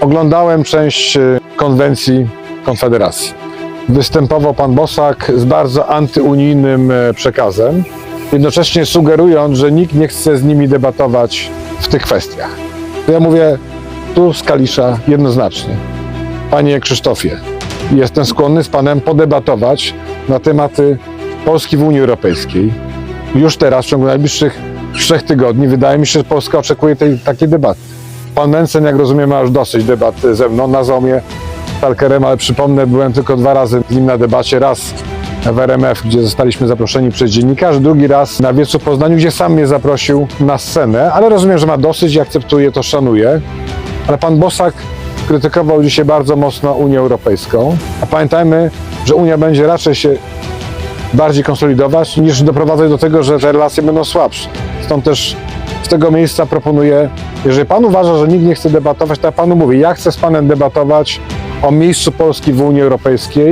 Oglądałem część y, konwencji Konfederacji. Występował pan Bosak z bardzo antyunijnym e, przekazem, jednocześnie sugerując, że nikt nie chce z nimi debatować w tych kwestiach. Ja mówię tu z Kalisza jednoznacznie. Panie Krzysztofie, jestem skłonny z panem podebatować na tematy Polski w Unii Europejskiej. Już teraz, w ciągu najbliższych trzech tygodni, wydaje mi się, że Polska oczekuje tej, takiej debaty. Pan Mencen, jak rozumiem, ma już dosyć debat ze mną. Nazwał mnie stalkerem, ale przypomnę, byłem tylko dwa razy z nim na debacie. Raz w RMF, gdzie zostaliśmy zaproszeni przez dziennikarzy, drugi raz na wiecu Poznaniu, gdzie sam mnie zaprosił na scenę, ale rozumiem, że ma dosyć i akceptuję to, szanuję. Ale pan Bosak krytykował dzisiaj bardzo mocno Unię Europejską. A pamiętajmy, że Unia będzie raczej się bardziej konsolidować, niż doprowadzać do tego, że te relacje będą słabsze. Stąd też z tego miejsca proponuję, jeżeli pan uważa, że nikt nie chce debatować, to ja panu mówię, ja chcę z panem debatować o miejscu Polski w Unii Europejskiej.